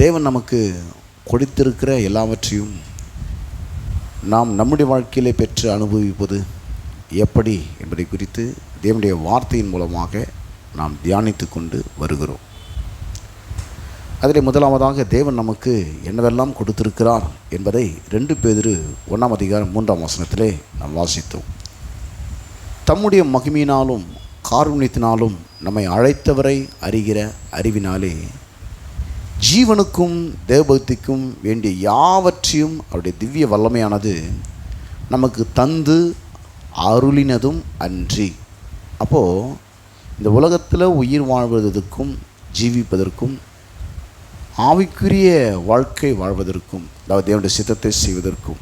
தேவன் நமக்கு கொடுத்திருக்கிற எல்லாவற்றையும் நாம் நம்முடைய வாழ்க்கையிலே பெற்று அனுபவிப்பது எப்படி என்பதை குறித்து தேவனுடைய வார்த்தையின் மூலமாக நாம் தியானித்து கொண்டு வருகிறோம். அதில் முதலாவதாக தேவன் நமக்கு என்னவெல்லாம் கொடுத்திருக்கிறார் என்பதை ரெண்டு பேதிரு ஒன்றாம் அதிகாரம் மூன்றாம் வசனத்திலே நாம் வாசித்தோம். தம்முடைய மகிமையினாலும் காருண்யத்தினாலும் நம்மை அழைத்தவரை அறிகிற அறிவினாலே ஜீவனுக்கும் தேவபக்திக்கும் வேண்டிய யாவற்றையும் அவருடைய திவ்ய வல்லமையானது நமக்கு தந்து அருளினதும் அன்றி. அப்போது இந்த உலகத்தில் உயிர் வாழ்வதற்கும் ஜீவிப்பதற்கும் ஆவிக்குரிய வாழ்க்கை வாழ்வதற்கும் அதாவது தேவனுடைய சித்தத்தை செய்வதற்கும்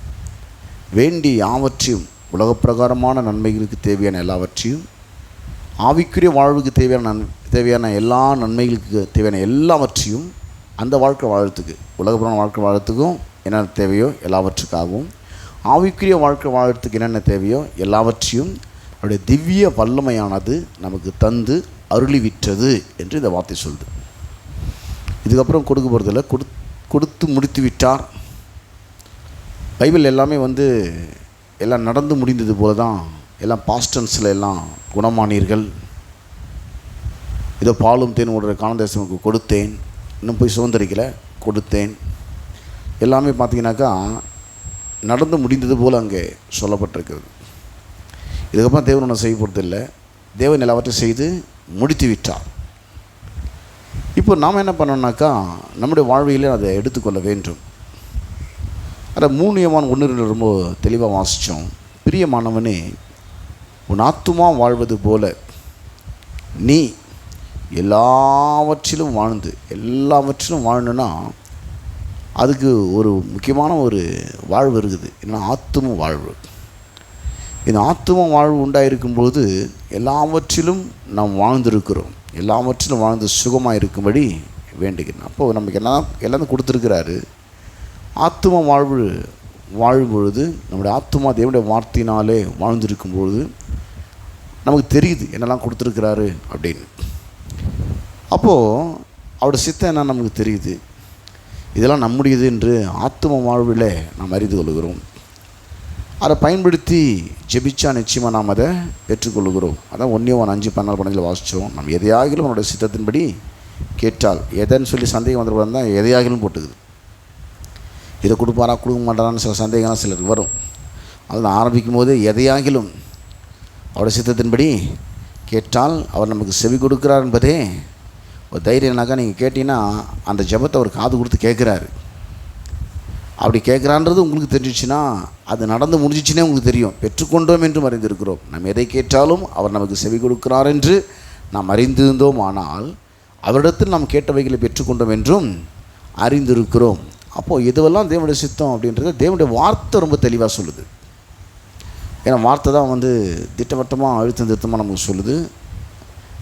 வேண்டிய யாவற்றையும் உலகப்பிரகாரமான நன்மைகளுக்கு தேவையான எல்லாவற்றையும் ஆவிக்குரிய வாழ்வுக்கு தேவையான நன் தேவையான எல்லா நன்மைகளுக்கு தேவையான எல்லாவற்றையும் அந்த வாழ்க்கை வாழறதுக்கு உலகப்புறம் வாழ்க்கை வாழறதுக்கும் என்னென்ன தேவையோ எல்லாவற்றுக்காகவும் ஆவிக்குரிய வாழ்க்கை வாழறதுக்கு என்னென்ன தேவையோ எல்லாவற்றையும் அவருடைய திவ்ய வல்லமையானது நமக்கு தந்து அருளி விற்றது என்று இந்த வார்த்தை சொல்லுது. இதுக்கப்புறம் கொடுக்க போகிறதில்ல கொடு கொடுத்து முடித்து விட்டார். பைபிள் எல்லாமே வந்து எல்லாம் நடந்து முடிந்தது போல தான் எல்லாம் பாஸ்டன்ஸில் எல்லாம் குணமானீர்கள். இதோ பாலும் தேன் ஓடுற காணதேசனுக்கு கொடுத்தேன். இன்னும் போய் சுதந்திரிக்கல. கொடுத்தேன். எல்லாமே பார்த்தீங்கன்னாக்கா நடந்து முடிந்தது போல் அங்கே சொல்லப்பட்டிருக்கிறது. இதுக்கப்புறம் தேவன் ஒன்றும் செய்ய போகிறதில்லை தேவன் எல்லாவற்றையும் செய்து முடித்து விட்டார். இப்போ நாம் என்ன பண்ணோம்னாக்கா நம்முடைய வாழ்வியலே அதை எடுத்துக்கொள்ள வேண்டும். அதை மூணு யவான் ஒன்று ரொம்ப தெளிவாக வாசித்தோம் பிரியமானவனே உன் ஆத்துமா வாழ்வது போல நீ எல்லாவற்றிலும் வாழ்ந்து எல்லாவற்றிலும் வாழணுன்னா அதுக்கு ஒரு முக்கியமான ஒரு வாழ்வு இருக்குது. என்னன்னா ஆத்தும வாழ்வு. இந்த ஆத்தும வாழ்வு உண்டாயிருக்கும்போது எல்லாவற்றிலும் நாம் வாழ்ந்திருக்கிறோம். எல்லாவற்றிலும் வாழ்ந்து சுகமாக இருக்கும்படி வேண்டுகிறேன். அப்போது நமக்கு எல்லாம் எல்லாமே கொடுத்துருக்கிறாரு. ஆத்தும வாழ்வு வாழும் பொழுது நம்முடைய ஆத்மா தேவனுடைய வார்த்தையினாலே வாழ்ந்திருக்கும் பொழுது நமக்கு தெரியுது என்னெல்லாம் கொடுத்துருக்கிறாரு அப்படின்னு. அப்போது அவருடைய சித்தம் என்ன நமக்கு தெரியுது. இதெல்லாம் நம்முடையது என்று ஆத்தும வாழ்வில் நாம் அறிந்து கொள்கிறோம். அதை பயன்படுத்தி ஜெபிச்சா நிச்சயமாக நாம் அதை பெற்றுக்கொள்கிறோம் அதான் ஒன்றே ஒன்று அஞ்சு பன்னெண்டு படத்தில் வாசித்தோம். நம்ம எதையாகிலும் அவனுடைய சித்தத்தின்படி கேட்டால் எதைன்னு சொல்லி சந்தேகம் வந்துக்கூடாது தான் எதையாகிலும் போட்டுக்குது. இதை கொடுப்பாரா கொடுக்க மாட்டாரான்னு சில சந்தேகம்லாம் சிலருக்கு வரும். அதில் ஆரம்பிக்கும் போது எதையாகிலும் அவருடைய சித்தத்தின்படி கேட்டால் அவர் நமக்கு செவி கொடுக்கிறார் என்பதே ஒரு தைரியம்னாக்கா நீங்கள் கேட்டீங்கன்னா அந்த ஜெபத்தை அவர் காது கொடுத்து கேட்குறாரு. அப்படி கேட்குறான்றது உங்களுக்கு தெரிஞ்சிச்சுன்னா அது நடந்து முடிஞ்சிச்சுன்னே உங்களுக்கு தெரியும். பெற்றுக்கொண்டோம் என்றும் அறிந்திருக்கிறோம். நம்ம எதை கேட்டாலும் அவர் நமக்கு செவி கொடுக்கிறார் என்று நாம் அறிந்திருந்தோம். ஆனால் அவரிடத்தில் நாம் கேட்டவைகளை பெற்றுக்கொண்டோம் என்றும் அறிந்திருக்கிறோம். அப்போது இதுவெல்லாம் தேவனுடைய சித்தம் அப்படின்றது தேவனுடைய வார்த்தை ரொம்ப தெளிவாக சொல்லுது. ஏன்னா வார்த்தை தான் வந்து திட்டவட்டமாக அழுத்தம் திருத்தமாக நமக்கு சொல்லுது.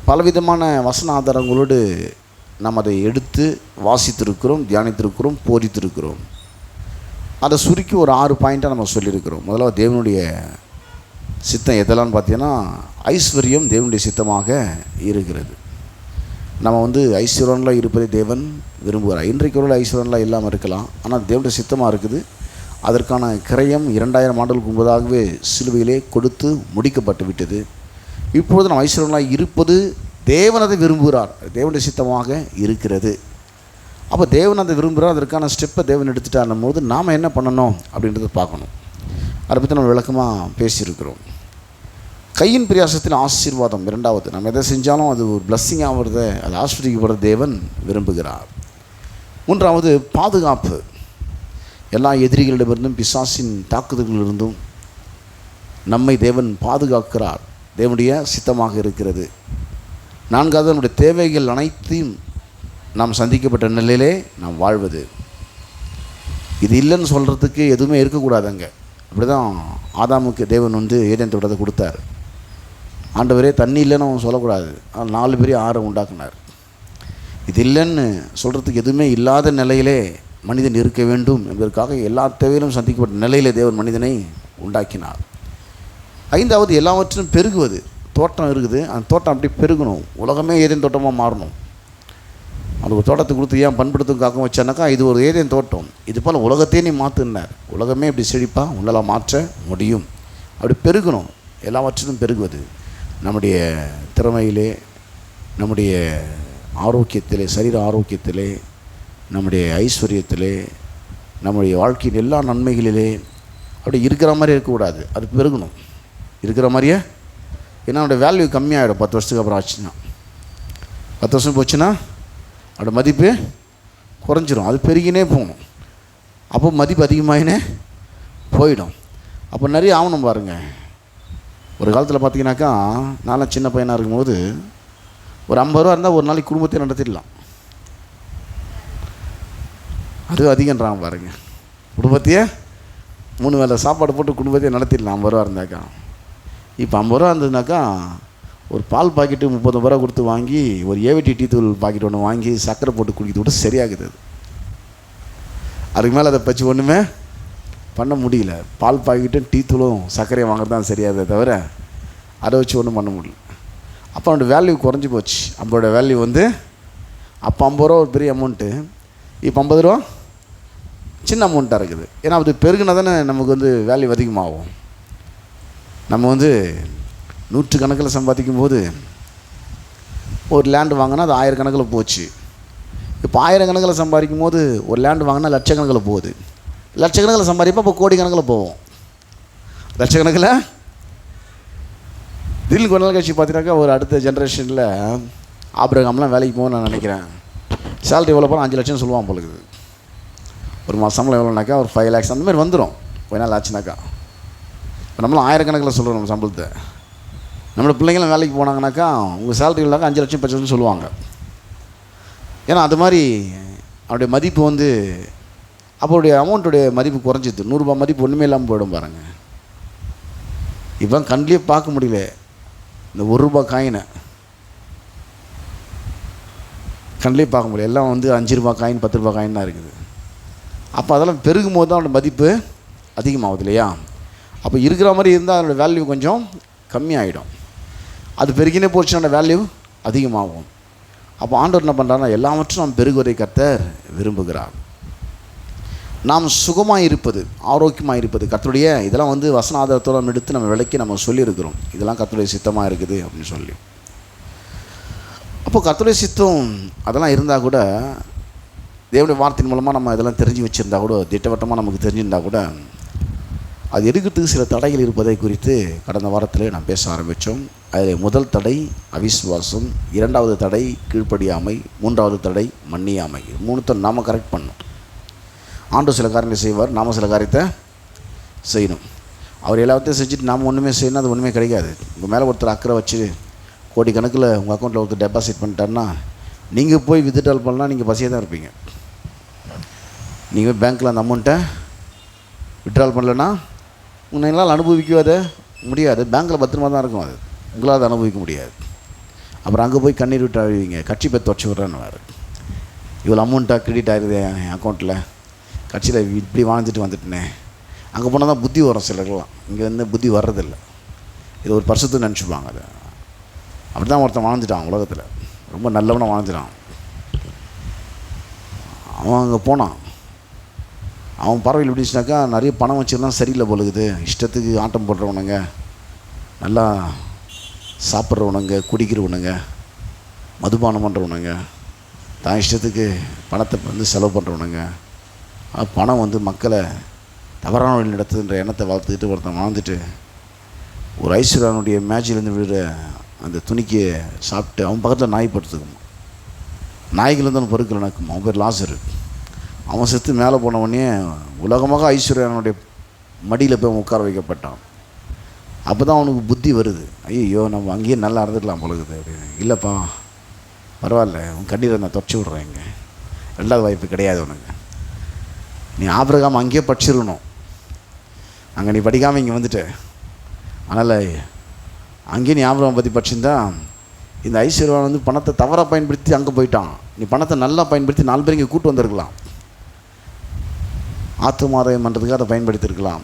பலவிதமான வசன ஆதாரங்களோடு நாம் அதை எடுத்து வாசித்திருக்கிறோம் தியானித்திருக்கிறோம் போதித்திருக்கிறோம். அதை சுருக்கி ஒரு ஆறு பாயிண்ட்டாக நம்ம சொல்லியிருக்கிறோம். முதல்ல தேவனுடைய சித்தம் எதெல்லாம்னு பார்த்தீங்கன்னா ஐஸ்வர்யம் தேவனுடைய சித்தமாக இருக்கிறது. நம்ம வந்து ஐஸ்வர்யன்லாம் இருப்பதை தேவன் விரும்புகிறார். இன்றைக்கு உள்ள ஐஸ்வர்யன்லாம் இல்லாமல் இருக்கலாம். ஆனால் தேவனுடைய சித்தமாக இருக்குது. அதற்கான கிரயம் இரண்டாயிரம் ஆண்டுகளுக்கு முன்பதாகவே சிலுவையிலே கொடுத்து முடிக்கப்பட்டு விட்டது. இப்பொழுது நம்ம ஐஸ்வர்யன்லாம் இருப்பது தேவனதை விரும்புகிறார். தேவனுடைய சித்தமாக இருக்கிறது. அப்போ தேவன் அதை விரும்புகிறார் அதற்கான ஸ்டெப்பை தேவன் எடுத்துட்டாருன்னும் போது நாம் என்ன பண்ணணும் அப்படின்றத பார்க்கணும். அதை பற்றி நம்ம விளக்கமாக பேசியிருக்கிறோம். கையின் பிரியாசத்தில் ஆசீர்வாதம் இரண்டாவது நம்ம எதை செஞ்சாலும் அது ஒரு பிளஸ்ஸிங் ஆகிறத அது ஆஸ்வதிக்கப்படுற தேவன் விரும்புகிறார். மூன்றாவது பாதுகாப்பு. எல்லா எதிரிகளிடமிருந்தும் பிசாசின் தாக்குதல்களிலிருந்தும் நம்மை தேவன் பாதுகாக்கிறார். தேவனுடைய சித்தமாக இருக்கிறது. நான்காவது நம்முடைய தேவைகள் அனைத்தையும் நாம் சந்திக்கப்பட்ட நிலையிலே நாம் வாழ்வது. இது இல்லைன்னு சொல்கிறதுக்கு எதுவுமே இருக்கக்கூடாதுங்க அப்படி தான் ஆதாமுக்கு தேவன் வந்து ஏதேன் தொடர்ந்து கொடுத்தார். ஆண்டவரே தண்ணி இல்லைன்னு அவன் சொல்லக்கூடாது. ஆனால் நாலு பேரையும் ஆறை உண்டாக்குனார். இது இல்லைன்னு சொல்கிறதுக்கு எதுவுமே இல்லாத நிலையிலே மனிதன் இருக்க வேண்டும் என்பதற்காக எல்லா தேவையிலும் சந்திக்கப்பட்ட நிலையிலே தேவன் மனிதனை உண்டாக்கினார். ஐந்தாவது எல்லாவற்றிலும் பெருகுவது. தோட்டம் இருக்குது. அந்த தோட்டம் அப்படி பெருகணும். உலகமே ஏதேன் தோட்டமாக மாறணும். அந்த ஒரு தோட்டத்தை கொடுத்து ஏன் பண்படுத்தும் காக்கும் வச்சானாக்கா இது ஒரு ஏதேன் தோட்டம். இது போல் உலகத்தையே நீ மாற்றுனார் உலகமே இப்படி செழிப்பாக உங்களால் மாற்ற முடியும். அப்படி பெருகணும். எல்லாவற்றிலும் பெருகுவது. நம்முடைய திறமையிலே நம்முடைய ஆரோக்கியத்திலே சரீர ஆரோக்கியத்திலே நம்முடைய ஐஸ்வர்யத்திலே நம்முடைய வாழ்க்கையின் எல்லா நன்மைகளிலே அப்படி இருக்கிற மாதிரி இருக்கக்கூடாது. அது பெருகணும். இருக்கிற மாதிரியே? ஏன்னா அவனோட வேல்யூ கம்மியாகிடும் பத்து வருஷத்துக்கு அப்புறம் ஆச்சுன்னா. பத்து வருஷம் போச்சுன்னா அவனோட மதிப்பு குறைஞ்சிரும். அது பெருகினே போகணும். அப்போ மதிப்பு அதிகமாகினே போயிடும். அப்போ நிறைய ஆகணும் பாருங்க. ஒரு காலத்தில் பார்த்தீங்கன்னாக்கா நான்லாம் சின்ன பையனாக இருக்கும்போது ஒரு ஐம்பது ரூபா இருந்தால் ஒரு நாளைக்கு குடும்பத்தை நடத்திடலாம். அது அதிகன்றாங்க பாருங்கள் குடும்பத்தையே மூணு வேளை சாப்பாடு போட்டு குடும்பத்தையே நடத்திடலாம் ஐம்பது ரூபா இருந்தாக்கா. இப்போ ஐம்பது ரூபா இருந்ததுனாக்கா ஒரு பால் பாக்கெட்டு முப்பது ரூபா கொடுத்து வாங்கி ஒரு ஏவிடி டீ தூள் பாக்கெட் ஒன்று வாங்கி சர்க்கரை போட்டு குடிக்கிறது கூட சரியாகுது அது. அதுக்கு மேலே அதை பச்சு ஒன்றுமே பண்ண முடியல. பால் பாக்கெட்டும் டீ தூளும் சர்க்கரையும் வாங்குறது தான் சரியாதே தவிர அதை வச்சு ஒன்றும் பண்ண முடியல. அப்போ அவனோட வேல்யூ குறைஞ்சி போச்சு. நம்மளோட வேல்யூ வந்து அப்போ ஐம்பது ரூபா ஒரு பெரிய அமௌண்ட்டு இப்போ ஐம்பது ரூபா சின்ன அமௌண்ட்டாக இருக்குது. ஏன்னா அது பெருகுனா தானே நமக்கு வந்து வேல்யூ அதிகமாகும். நம்ம வந்து நூற்று கணக்கில் சம்பாதிக்கும் போது ஒரு லேண்டு வாங்கினா அது ஆயிரக்கணக்கில் போச்சு. இப்போ ஆயிரக்கணக்கில் சம்பாதிக்கும் போது ஒரு லேண்டு வாங்கினா லட்சக்கணக்கில் போகுது. லட்சக்கணக்கில் சம்பாதிப்போம் அப்போ கோடிக்கணக்கில் போவோம். லட்சக்கணக்கில்? திடீர்னு கொஞ்ச நாள் கழிச்சு பார்த்தீங்கன்னாக்கா ஒரு அடுத்த ஜென்ரேஷனில் ஆப்ரகாம்லாம் வேலைக்கு போகணும்னு நான் நினைக்கிறேன். சேலரி எவ்வளோ போனால் அஞ்சு லட்சம் சொல்லுவான் போலுக்குது ஒரு மாதம் சம்பளம் எவ்வளோனாக்கா ஒரு ஃபைவ் லேக்ஸ் அந்த மாதிரி வந்துடும் கொஞ்ச நாள் ஆச்சுனாக்கா. இப்போ நம்மளும் ஆயிரக்கணக்கில் சொல்கிறோம் நம்ம சம்பளத்தை. நம்மளோட பிள்ளைங்களும் வேலைக்கு போனாங்கனாக்கா உங்கள் சேலரி இல்லைனாக்கா அஞ்சு லட்சம் பத்து லட்சம் சொல்லுவாங்க. ஏன்னா அது மாதிரி அவருடைய மதிப்பு வந்து அப்போடைய அமௌண்ட்டுடைய மதிப்பு குறைஞ்சிது. நூறுரூபா மதிப்பு ஒன்றுமே இல்லாமல் போயிடும் பாருங்கள் இப்போ கண்லேயே பார்க்க முடியல. இந்த ஒரு ரூபா காயினை கண்லேயே பார்க்க முடியல. எல்லாம் வந்து அஞ்சு ரூபா காயின் பத்து ரூபா காயின் தான் இருக்குது. அப்போ அதெல்லாம் பெருகும் போது தான் அவனோட மதிப்பு அதிகமாகுது இல்லையா? அப்போ இருக்கிற மாதிரி இருந்தால் அதோட வேல்யூ கொஞ்சம் கம்மியாகிடும் அது பெருகினே போச்சுன்னா வேல்யூ அதிகமாகும். அப்போ ஆண்டவர் என்ன பண்ணுறாருன்னா எல்லாவற்றும் நாம் பெருகுவதை கர்த்தர் விரும்புகிறார். நாம் சுகமாக இருப்பது ஆரோக்கியமாக இருப்பது கத்தருடைய இதெல்லாம் வந்து வசன ஆதாரத்தோடு எடுத்து நம்ம விலைக்கு நம்ம சொல்லியிருக்கிறோம். இதெல்லாம் கத்தருடைய சித்தமாக இருக்குது அப்படின்னு சொல்லி. அப்போ கத்தருடைய சித்தம் அதெல்லாம் இருந்தால் கூட தேவனுடைய வார்த்தையின் மூலமாக நம்ம இதெல்லாம் தெரிஞ்சு வச்சுருந்தா கூட திட்டவட்டமாக நமக்கு தெரிஞ்சிருந்தா கூட அது எடுக்கிறதுக்கு சில தடைகள் இருப்பதை குறித்து கடந்த வாரத்தில் நாம் பேச ஆரம்பித்தோம். அதில் முதல் தடை அவிஸ்வாசம் இரண்டாவது தடை கீழ்ப்படியாமை மூன்றாவது தடை மன்னியாமை. மூணுத்தை நாம் கரெக்ட் பண்ணணும் ஆண்டு சில காரியங்களை செய்வார் நாம் சில காரியத்தை செய்யணும். அவர் எல்லாத்தையும் செஞ்சுட்டு நாம் ஒன்றுமே செய்யணும் அது ஒன்றுமே கிடைக்காது உங்கள் மேலே ஒருத்தர் அக்கறை வச்சு கோடிக்கணக்கில் உங்கள் அக்கௌண்ட்டில் ஒருத்தர் டெபாசிட் பண்ணிட்டாருன்னா நீங்கள் போய் வித்ட்ரால் பண்ணலாம் நீங்கள் பசியாக தான் இருப்பீங்க. நீங்கள் பேங்க்கில் அந்த அமௌண்ட்டை விட்ரால் பண்ணலன்னா உன்னால் அனுபவிக்க அதை? முடியாது. பேங்க்கில் பத்திரமா தான் இருக்கும் அது. உங்களால் அதை அனுபவிக்க முடியாது. அப்புறம் அங்கே போய் கண்ணீர் விட்டு அழுவீங்க. கட்சி பேர் தொடச்சி விட்றேன்னு வேறு இவ்வளோ அமௌண்ட்டாக கிரெடிட் ஆகிருது என் அக்கௌண்ட்டில் கட்சியில் இப்படி வாழ்ந்துட்டு வந்துட்டேனே. அங்கே போனால் தான் புத்தி வரும் சிலர்கள்லாம் இங்கே வந்து புத்தி வர்றதில்லை. இது ஒரு பரிசுத்து நினச்சிப்பாங்க அதை. அப்படி தான் ஒருத்தன் வாழ்ந்துட்டான் உலகத்தில். ரொம்ப நல்லவனாக வாழ்ந்துட்டான். அவன் அங்கே போனான். அவன் பறவையில் எப்படிச்சுனாக்கா நிறைய பணம் வச்சுருந்தான் சரியில்லை போலுக்குது இஷ்டத்துக்கு ஆட்டம் போடுறவனுங்க நல்லா சாப்பிட்றவனுங்க குடிக்கிறவனுங்க மதுபானம் பண்ணுறவனுங்க தான் இஷ்டத்துக்கு பணத்தை வந்து செலவு பண்ணுறவனுங்க பணம் வந்து மக்களை தவறான வழி நடத்துன்ற எண்ணத்தை வளர்த்துக்கிட்டு ஒருத்தன் வாழ்ந்துட்டு ஒரு ஐஸ்வர்யானுடைய மேட்சிலேருந்து விழுற அந்த துணிக்கு சாப்பிட்டு அவன் பக்கத்தில் நாய் படுத்துக்குமா நாய்கள் வந்து அவன் பொருட்கள் நடக்கும் அவன் பேர் லாசரு. அவன் செத்து மேலே போன உலகமாக ஐஸ்வர்யானுடைய மடியில் போய் உட்கார வைக்கப்பட்டான். அப்போ தான் அவனுக்கு புத்தி வருது. ஐயோ நம்ம அங்கேயே நல்லா இருந்துக்கலாம் பொழுது அப்படின்னு. இல்லைப்பா பரவாயில்ல உன் கண்ணீரை நான் தொடச்சி விட்றேன் இங்கே. ரெண்டாவது வாய்ப்பு கிடையாது உனக்கு. நீ ஆபிரகாம் அங்கேயே படிச்சிருக்கணும் அங்கே நீ படிக்காமல் இங்கே வந்துட்ட. அதனால் அங்கேயே நீ ஆபிரகாம் பற்றி படிச்சிருந்தா இந்த ஐஸ்வர்யான் வந்து பணத்தை தவறாக பயன்படுத்தி அங்கே போயிட்டான். நீ பணத்தை நல்லா பயன்படுத்தி நாலு பேர் இங்கே கூட்டு வந்திருக்கலாம். ஆத்துமாதாயம் பண்ணுறதுக்கு அதை பயன்படுத்தியிருக்கலாம்.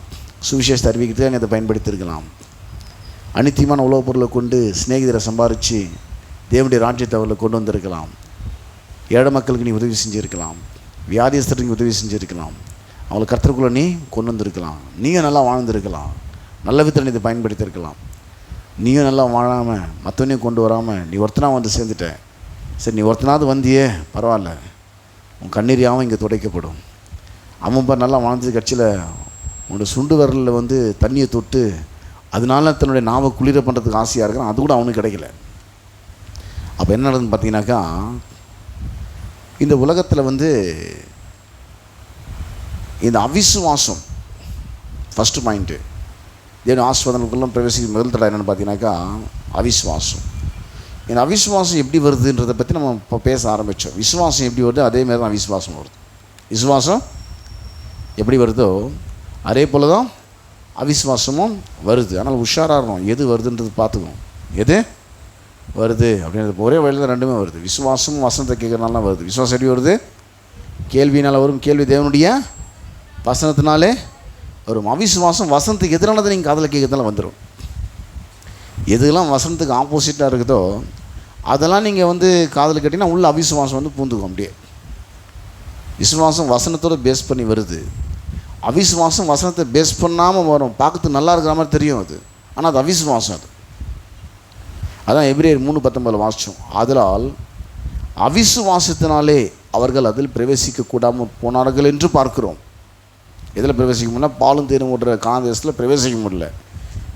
சுவிசேஷத்தை அறிவிக்கிறதுக்கு நீ அதை பயன்படுத்தியிருக்கலாம். அனித்தியமான உலகப் பொருளை கொண்டு சிநேகிதரை சம்பாரித்து தேவனுடைய ராஜ்யத்தை அவர்களை கொண்டு வந்திருக்கலாம். ஏழை மக்களுக்கு நீ உதவி செஞ்சுருக்கலாம். வியாதியஸ்தருக்கு நீ உதவி செஞ்சுருக்கலாம். அவளை கருத்துக்குள்ளே நீ கொண்டு வந்திருக்கலாம். நீயும் நல்லா வாழ்ந்திருக்கலாம். நல்ல விதத்தில் இதை பயன்படுத்தியிருக்கலாம். நீயும் நல்லா வாழாமல் மற்றவனையும் கொண்டு வராமல் நீ ஒருத்தனா வந்து சேர்ந்துட்ட. சரி நீ ஒருத்தனாவது வந்தியே பரவாயில்ல. உன் கண்ணீர் யாவும் இங்கே துடைக்கப்படும். அவன் பார் நல்லா வாழ்ந்தது கட்சியில் உன்னோட சுண்டு விரலில் வந்து தண்ணியை தொட்டு அதனால தன்னுடைய நாவை குளிர பண்ணுறதுக்கு ஆசையாக இருக்கிறான். அது கூட அவனுக்கு கிடைக்கல. அப்போ என்ன நடக்குதுன்னு பார்த்தீங்கன்னாக்கா இந்த உலகத்தில் வந்து இந்த அவிசுவாசம் ஃபஸ்ட்டு பாயிண்ட்டு தேவன் ஆஸ்வாதனத்துக்குள்ள பிரவேசிக்கும் முதல் தடை என்னென்னு பார்த்தீங்கன்னாக்கா அவிசுவாசம். இந்த அவிசுவாசம் எப்படி வருதுன்றதை பற்றி நம்ம இப்போ பேச ஆரம்பித்தோம் விசுவாசம் எப்படி வருது அதே மாதிரி தான் அவிசுவாசம் வருது. விசுவாசம் எப்படி வருதோ அதே போல் தான் அவிஸ்வாசமும் வருது. ஆனால் உஷாராக இருக்கணும். எது வருதுன்றது பார்த்துக்கணும். எது? வருது. அப்படின்றது ஒரே வழியில் தான் ரெண்டுமே வருது. விசுவாசமும் வசனத்தை கேட்குறதுனால வருது. விசுவாசம் எப்படி வருது? கேள்வினால் வரும். கேள்வி தேவனுடைய வசனத்தினாலே வரும். அவிசுவாசம் வசனத்துக்கு எதிரானதை நீங்கள் காதில் கேட்கறதுனால வந்துடும் எதுலாம் வசனத்துக்கு ஆப்போசிட்டாக இருக்குதோ அதெல்லாம் நீங்கள் வந்து காதில் கேட்டிங்கன்னா உள்ள அவிசுவாசம் வந்து பூந்துக்கும் அப்படியே. விசுவாசம் வசனத்தோட பேஸ் பண்ணி வருது. அவிசுவாசம் வசனத்தை பேஸ் பண்ணாமல் வரும். பார்க்கறது நல்லா இருக்கிற மாதிரி தெரியும் அது. ஆனால் அது அவிசுவாசம் அது. அதான் எப்ரியர் மூணு பத்தொம்பதில் வாசித்தோம் அதனால் அவிசுவாசத்தினாலே அவர்கள் அதில் பிரவேசிக்க கூடாமல் போனார்கள் என்று பார்க்கிறோம். எதில் பிரவேசிக்க முடியல? பாலும் தேரும் ஓடுற காங்கிரஸில் பிரவேசிக்க முடியல.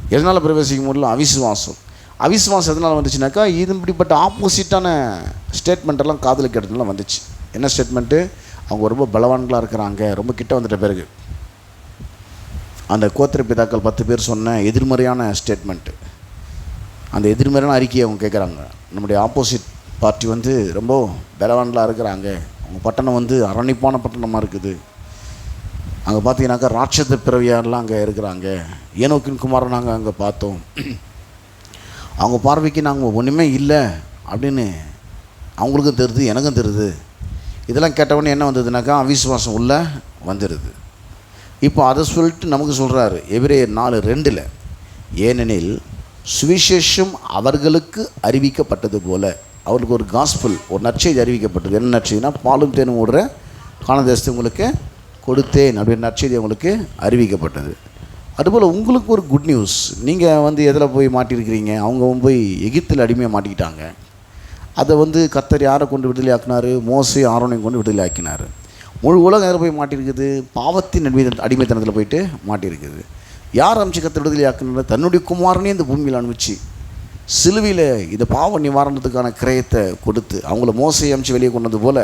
எதனால் பிரவேசிக்க முடியல? அவிசுவாசம். அவிசுவாசம் எதனால் வந்துச்சுனாக்கா இது இப்படிப்பட்ட ஆப்போசிட்டான ஸ்டேட்மெண்ட்டெல்லாம் காதில் கேட்டதுனால வந்துச்சு. என்ன ஸ்டேட்மெண்ட்டு அவங்க ரொம்ப பலவான்களாக இருக்கிறாங்க. ரொம்ப கிட்ட வந்துட்ட பிறகு. அந்த கோத்திர பிதாக்கள் பத்து பேர் சொன்ன எதிர்மறையான ஸ்டேட்மெண்ட்டு அந்த எதிர்மறையான அறிக்கையை அவங்க கேட்குறாங்க நம்முடைய ஆப்போசிட் பார்ட்டி வந்து ரொம்ப பலவான்களாக இருக்கிறாங்க. அவங்க பட்டணம் வந்து அரணிப்பான பட்டணமாக இருக்குது. அங்கே பார்த்தீங்கன்னாக்கா ராட்சத பிறவியாரெலாம் அங்கே இருக்கிறாங்க. ஏனோக்கின் குமார் நாங்கள் அங்கே பார்த்தோம். அவங்க பார்வைக்கு நாங்கள் ஒன்றுமே இல்லை அப்படின்னு அவங்களுக்கும் தெரியுது எனக்கும் தெரியுது இதெல்லாம் கேட்டவொடனே என்ன வந்ததுனாக்கா அவிசுவாசம் உள்ள வந்துடுது இப்போ அதை சொல்லிட்டு நமக்கு சொல்கிறாரு எபிரேயர் நாலு ரெண்டில் ஏனெனில் சுவிசேஷம் அவர்களுக்கு அறிவிக்கப்பட்டது போல அவர்களுக்கு ஒரு காஸ்பிள் ஒரு நற்செய்தி அறிவிக்கப்பட்டது. என்ன நற்செய்தினா பாலும் தேனும் ஓடுற காணதேசத்தை உங்களுக்கு கொடுத்தேன் அப்படின்னு நற்செய்தி உங்களுக்கு அறிவிக்கப்பட்டது. அதுபோல் உங்களுக்கு ஒரு குட் நியூஸ் நீங்கள் வந்து எதில் போய் மாட்டியிருக்கிறீங்க அவங்க போய் எகிப்தில் அடிமையாக மாட்டிக்கிட்டாங்க. அதை வந்து கத்தர் யாரை கொண்டு விடுதலை ஆக்கினார் மோசை ஆரோனையும் கொண்டு விடுதலை ஆக்கினார் முழு உலகம் எதில் போய் மாட்டியிருக்குது. பாவத்தின் அடிமை அடிமைத்தனத்தில் போயிட்டு மாட்டியிருக்குது. யார் அமிச்சு கத்தர் விடுதலை தன்னுடைய குமாரனே இந்த பூமியில் அனுப்பிச்சு சிலுவையில் இந்த பாவ நிவாரணத்துக்கான கிரயத்தை கொடுத்து அவங்கள மோசை அமிச்சு வெளியே கொண்டது போல்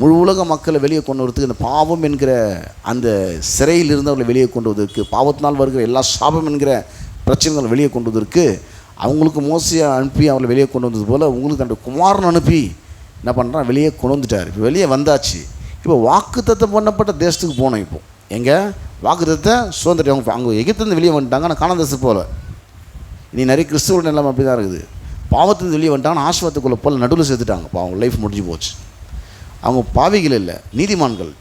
முழு உலக மக்களை வெளியே கொண்டு வரதுக்கு இந்த பாவம் என்கிற அந்த சிறையில் இருந்து அவர்களை வெளியே கொண்டு வருவதற்கு பாவத்தினால் வருகிற எல்லா சாபம் என்கிற பிரச்சனைகளை வெளியே கொண்டு வருவதற்கு அவங்களுக்கு மோசையை அனுப்பி அவளை வெளியே கொண்டு வந்தது போல் உங்களுக்கு தன்னுடைய குமாரன் அனுப்பி என்ன பண்ணுறான் வெளியே கொண்டு வந்துட்டார். இப்போ வெளியே வந்தாச்சு. இப்போ வாக்குத்தத்தம் பண்ணப்பட்ட தேசத்துக்கு போனோம் இப்போ. எங்கே? வாக்குத்தத்தை சுதந்திரம் அவங்க அவங்க எகிப்துலேருந்து வெளியே வந்துட்டாங்க ஆனால் காணாதேசம் போல இனி நிறைய கிறிஸ்துவ நிலைமை அப்படி தான் இருக்குது. பாவத்துலேருந்து வெளியே வந்துட்டாங்கன்னா ஆசிரத்துக்குள்ளே போல் நடுவில் சேர்த்துட்டாங்க இப்போ அவங்க லைஃப் முடிஞ்சு போச்சு. அவங்க பாவிகள் இல்லை நீதிமான்கள்.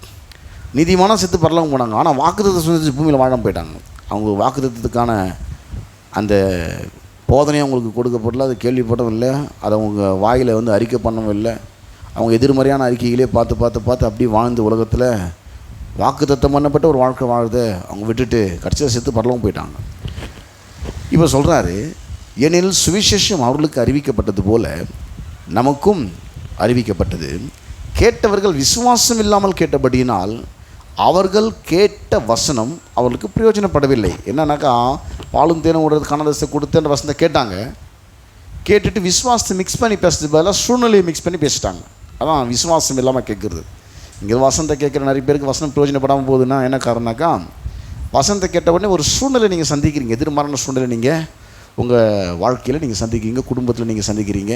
நீதிமானம் செத்து பரலாம் போனாங்க. ஆனால் வாக்குத்தத்தை சுதந்திரிச்சு பூமியில் வாழாம போயிட்டாங்க. அவங்க வாக்குத்தத்துக்கான அந்த போதனையும் அவங்களுக்கு கொடுக்கப்படல அது கேள்விப்படவும் இல்லை. அதை அவங்க வாயில் வந்து அறிக்கை பண்ணவும் இல்லை. அவங்க எதிர்மறையான அறிக்கைகளே பார்த்து பார்த்து பார்த்து அப்படியே வாழ்ந்து உலகத்தில் வாக்குத்தத்தம் பண்ணப்பட்ட ஒரு வாழ்க்கை வாழுத அவங்க விட்டுட்டு கடைசியாக செத்து பரலவும் போயிட்டாங்க. இப்போ சொல்கிறாரு ஏனெனில் சுவிசேஷம் அவர்களுக்கு அறிவிக்கப்பட்டது போல நமக்கும் அறிவிக்கப்பட்டது. கேட்டவர்கள் விசுவாசம் இல்லாமல் கேட்டபடியினால் அவர்கள் கேட்ட வசனம் அவர்களுக்கு பிரயோஜனப்படவில்லை. என்னன்னாக்கா பாலும் தேனும் விடுறது கனதத்தை கொடுத்தேன்ற வசனத்தை கேட்டாங்க. கேட்டுட்டு விஸ்வாசத்தை மிக்ஸ் பண்ணி பேசுறது பதிலாக சூழ்நிலையை மிக்ஸ் பண்ணி பேசிட்டாங்க. அதான் விசுவாசம் இல்லாமல் கேட்குறது இங்கே வசனத்தை கேட்குற நிறைய பேருக்கு வசனம் பிரயோஜனப்படாமல் போகுதுன்னா என்ன காரணம்னாக்கா வசனத்தை கேட்ட உடனே ஒரு சூழ்நிலை நீங்கள் சந்திக்கிறீங்க. எதிர்மறான சூழ்நிலை நீங்கள் உங்கள் வாழ்க்கையில் நீங்கள் சந்திக்கிறீங்க குடும்பத்தில் நீங்கள் சந்திக்கிறீங்க.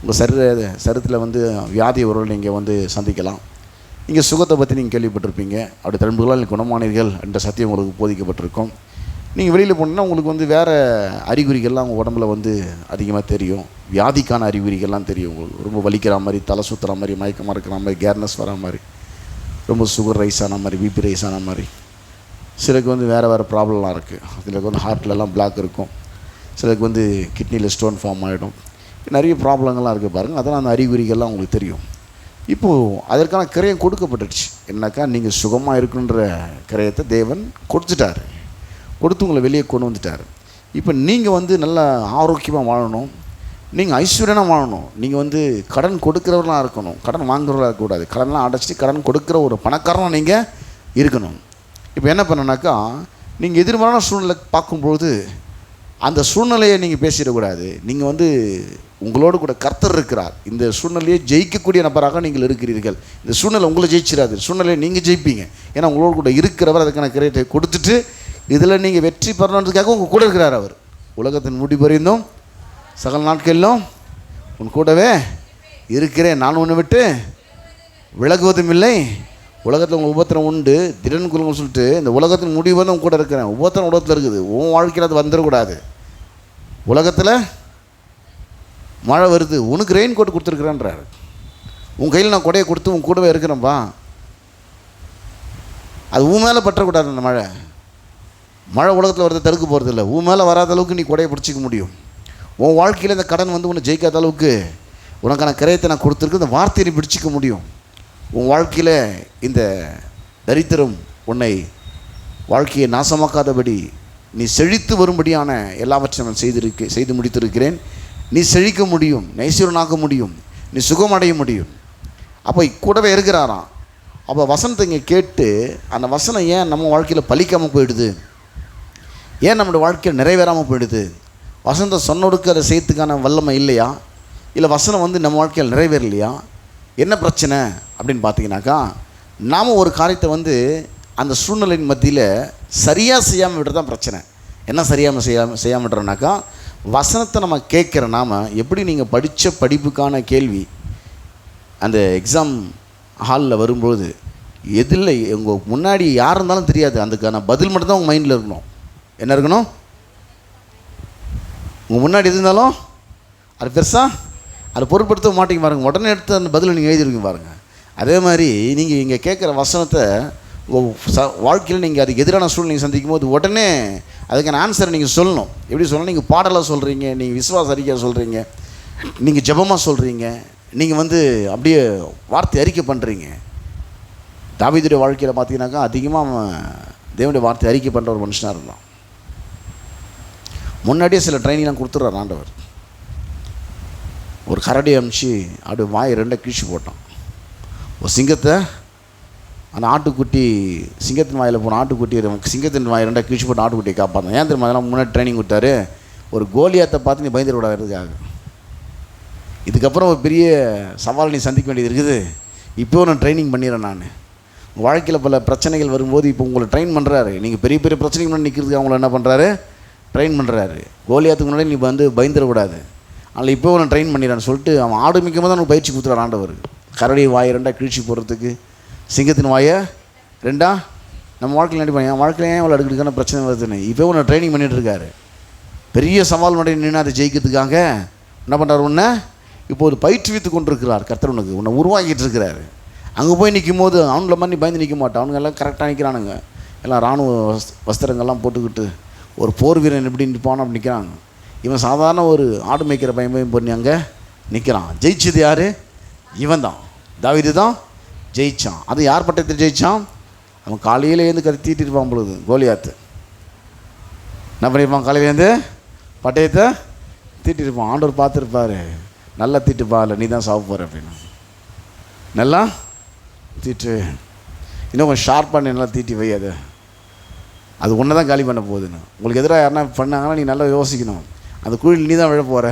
உங்கள் சரீர சரீரத்தில் வந்து வியாதி உறவில் நீங்கள் வந்து சந்திக்கலாம். நீங்கள் சுகத்தை பற்றி நீங்கள் கேள்விப்பட்டிருப்பீங்க. அப்படி தழும்புகளால் குணமானீர்கள் என்ற சத்தியம் உங்களுக்கு போதிக்கப்பட்டிருக்கும். நீங்கள் வெளியில் போனீங்கன்னா உங்களுக்கு வந்து வேறு அறிகுறிகள்லாம் உங்கள் உடம்புல வந்து அதிகமாக தெரியும். வியாதிக்கான அறிகுறிகள்லாம் தெரியும் உங்களுக்கு. ரொம்ப வலிக்கிற மாதிரி தலை சுற்றுற மாதிரி மயக்கமாக இருக்கிற மாதிரி கேர்னஸ் வர மாதிரி. ரொம்ப சுகர் ரைஸ் ஆன மாதிரி பிபி ரைஸ் ஆன மாதிரி. சிலருக்கு வந்து வேறு வேறு ப்ராப்ளம்லாம் இருக்குது சிலருக்கு வந்து ஹார்ட்லலாம் பிளாக் இருக்கும். சிலருக்கு வந்து கிட்னியில் ஸ்டோன் ஃபார்ம் ஆகிடும் நிறைய ப்ராப்ளங்கள்லாம் இருக்குது பாருங்கள் அதெல்லாம் அந்த அறிகுறிகள்லாம் உங்களுக்கு தெரியும். இப்போது அதற்கான கிரயம் கொடுக்கப்பட்டுடுச்சு. என்னக்கா நீங்கள் சுகமாக இருக்குன்ற கிரயத்தை தேவன் கொடுத்துட்டாரு. கொடுத்து உங்களை வெளியே கொண்டு வந்துட்டார். இப்போ நீங்கள் வந்து நல்லா ஆரோக்கியமாக வாழணும். நீங்கள் ஐஸ்வர்யனாக வாழணும். நீங்கள் வந்து கடன் கொடுக்குறவர்களாக இருக்கணும். கடன் வாங்குறவர்களாக இருக்கக்கூடாது கடன்லாம் அடைச்சிட்டு கடன் கொடுக்குற ஒரு பணக்காரனாக நீங்கள் இருக்கணும். இப்போ என்ன பண்ணனாக்கா நீங்கள் எதிர்மறையான சூழ்நிலை பார்க்கும்பொழுது அந்த சூழ்நிலையை நீங்கள் பேசிடக்கூடாது நீங்கள் வந்து உங்களோடு கூட கர்த்தர் இருக்கிறார். இந்த சூழ்நிலையை ஜெயிக்கக்கூடிய நபராக நீங்கள் இருக்கிறீர்கள். இந்த சூழ்நிலை உங்களை ஜெயிச்சிடாது சூழ்நிலையை நீங்கள் ஜெயிப்பீங்க. ஏன்னா உங்களோடு கூட இருக்கிறவர் அதுக்கான கிரேட்டை கொடுத்துட்டு இதில் நீங்கள் வெற்றி பெறணுன்றதுக்காக உங்கள் கூட இருக்கிறார் அவர். உலகத்தின் முடிபறிந்தும் சகல நாட்களிலும் உன் கூடவே இருக்கிறேன். நான் ஒன்று விட்டு விலகுவதும் இல்லை. உலகத்தில் உங்கள் உபத்திரம் உண்டு. திடன் குழுங்கன்னு சொல்லிட்டு இந்த உலகத்தின் முடிவு வந்து உங்க கூட இருக்கிறேன். உபத்திரம் உலகத்தில் இருக்குது. உன் வாழ்க்கையில் அது வந்துடக்கூடாது. உலகத்தில் மழை வருது. உனக்கு ரெயின் கோட் கொடுத்துருக்குறேன்றார். உன் கையில் நான் கொடையை கொடுத்து உன் கூடவே இருக்கிறேன்ப்பா அது உன் மேலே பற்றக்கூடாது அந்த மழை. மழை உலகத்தில் வரதை தடுக்க போகிறது இல்லை உன் மேலே வராத அளவுக்கு நீ கொடையை பிடிச்சிக்க முடியும். உன் வாழ்க்கையில் இந்த கடன் வந்து உன்னை ஜெயிக்காத அளவுக்கு உனக்கான கிரயத்தை நான் கொடுத்துருக்கு இந்த வார்த்தையை நீ பிடிச்சிக்க முடியும். உன் வாழ்க்கையில் இந்த தரித்திரம் உன்னை வாழ்க்கையை நாசமாக்காதபடி நீ செழித்து வரும்படியான எல்லாவற்றையும் நான் செய்திருக்க செய்து முடித்திருக்கிறேன். நீ செழிக்க முடியும் நைசூரனாக்க முடியும் நீ சுகமடைய முடியும். அப்போ கூடவே இருக்கிறாராம். அப்போ வசனத்தை இங்கே கேட்டு அந்த வசனம் ஏன் நம்ம வாழ்க்கையில் பழிக்காமல் போயிடுது? ஏன் நம்முடைய வாழ்க்கையில் நிறைவேறாமல் போயிடுது? வசனத்தை சொன்னோடுக்கு அதை செய்யறதுக்கான வல்லமை இல்லையா? இல்லை வசனம் வந்து நம்ம வாழ்க்கையில் நிறைவேறலையா? என்ன பிரச்சனை? அப்படின்னு பார்த்தீங்கன்னாக்கா நாம் ஒரு காரியத்தை வந்து அந்த சூழ்நிலையின் மத்தியில் சரியாக செய்யாமல் விடுறது தான் பிரச்சனை. என்ன சரியாமல் செய்யாமல் செய்யாமல் விடுறோம்னாக்கா வசனத்தை நம்ம கேட்குற நாம் எப்படி நீங்கள் படித்த படிப்புக்கான கேள்வி அந்த எக்ஸாம் ஹாலில் வரும்போது எதில் உங்கள் முன்னாடி யார் இருந்தாலும் தெரியாது அதுக்கான பதில் மட்டும்தான் உங்கள் மைண்டில் இருக்கணும். என்ன இருக்கணும்? உங்கள் முன்னாடி எது இருந்தாலும் அது பெருசாக அதை பொருட்படுத்த மாட்டீங்க பாருங்கள் உடனே எடுத்து அந்த பதிலை நீங்கள் எழுதிருக்கீங்க பாருங்கள் அதே மாதிரி நீங்கள் இங்கே கேட்குற வசனத்தை ச வாழ்க்கையில் நீங்கள் அதுக்கு எதிரான சூழ்நிலை சந்திக்கும் போது உடனே அதுக்கான ஆன்சரை நீங்கள் சொல்லணும். எப்படி சொல்லணும்? நீங்கள் பாடலாக சொல்கிறீங்க நீங்கள் விசுவாச அறிக்கையாக சொல்கிறீங்க நீங்கள் ஜெபமாக சொல்கிறீங்க நீங்கள் வந்து அப்படியே வார்த்தை அறிக்கை பண்ணுறீங்க தாவிதுடைய வாழ்க்கையில் பார்த்தீங்கன்னாக்கா அதிகமாக அவன் தேவனுடைய வார்த்தை அறிக்கை பண்ணுற ஒரு மனுஷனாக இருந்தான். முன்னாடியே சில ட்ரைனிங்லாம் கொடுத்துட்றார் ஆண்டவர். ஒரு கரடி அமிச்சு அப்படியே வாய் ரெண்டை கிழிச்சு போட்டோம் ஒரு சிங்கத்தை அந்த ஆட்டுக்குட்டி சிங்கத்தின் வாயில் போன ஆட்டுக்குட்டி சிங்கத்தின் வாய் ரெண்டாக கிழிச்சு போட்டு ஆட்டுக்குட்டியை காப்பாற்றணும் ஏன் தெரியுமா? அதெல்லாம் முன்னாடி ட்ரைனிங் கொடுத்தாரு. ஒரு கோலியாத்தை பார்த்து நீ பயந்துடக்கூடாதுக்காக இதுக்கப்புறம் ஒரு பெரிய சவால் நீ சந்திக்க வேண்டியது இருக்குது. இப்போ நான் ட்ரைனிங் பண்ணிடுறேன் நான். வாழ்க்கையில் பல பிரச்சனைகள் வரும்போது இப்போ உங்களை ட்ரெயின் பண்ணுறாரு நீங்கள் பெரிய பெரிய பிரச்சனைகள் முன்னாடி நிற்கிறதுக்கு அவங்கள என்ன பண்ணுறாரு ட்ரெயின் பண்ணுறாரு கோலியாத்துக்கு முன்னாடி நீ வந்து பயந்துடக்கூடாது. அதில் இப்போ நான் ட்ரெயின் பண்ணிடுறேன்னு சொல்லிட்டு அவன் ஆடு மிக்கமாக தான் அவனுக்கு பயிற்சி கொடுத்துறான் ஆண்டவர். கரடி வாயை ரெண்டாக கிழிச்சி போடுறதுக்கு. சிங்கத்தின் வாயை ரெண்டா? நம்ம வாழ்க்கையில் நடிப்பாங்க என் வாழ்க்கையில் ஏன் அவ்வளோ அடுக்கிறதுக்கான பிரச்சனை வருதுன்னு. இப்போ உன்னை ட்ரைனிங் பண்ணிட்டு இருக்காரு பெரிய சவால் முன்னாடி நின்று அதை ஜெயிக்கிறதுக்காக என்ன பண்ணுறாரு உன்னை? இப்போது பயிற்றுவித்து கொண்டிருக்கிறார். கர்த்தர் உனக்கு. உன்னை உருவாக்கிட்டு இருக்கிறாரு. அங்கே போய் நிற்கும் போது அவனில் மாதிரி பயந்து நிற்க மாட்டான். அவனுங்க எல்லாம் கரெக்டாக நிற்கிறானுங்க எல்லாம் இராணுவ வஸ் வஸ்திரங்கள்லாம் போட்டுக்கிட்டு ஒரு போர் வீரன் எப்படி நிற்பான் அப்படி நிற்கிறாங்க இவன் சாதாரண ஒரு ஆடு மேய்க்கிற பையன் பண்ணி அங்கே நிற்கிறான். ஜெயிச்சது யார்? இவன் தான் தாவிது தான் ஜெயிச்சான். அது யார் பட்டத்தில் ஜெயிச்சான்? அவன் காலையில் எழுந்து கத்திட்டு இருப்பான் பொழுது கோலியாத்து. என்ன பண்ணியிருப்பான் காலையிலேருந்து பட்டயத்தை தீட்டிருப்பான் ஆண்டவர் பார்த்துருப்பாரு. நல்லா தீட்டுப்பா இல்லை நீ தான் சாப்பிட போகிற அப்படின்னு. நல்லா தீட்டு. இன்னும் கொஞ்சம் ஷார்ப்பாக நல்லா தீட்டி வை அதை. அது ஒன்று தான் காலி பண்ண போகுதுன்னு. உங்களுக்கு எதிராக யாருன்னா பண்ணாங்கன்னா நீ நல்லா யோசிக்கணும். அந்த குழியில் நீ தான் விழ போகிற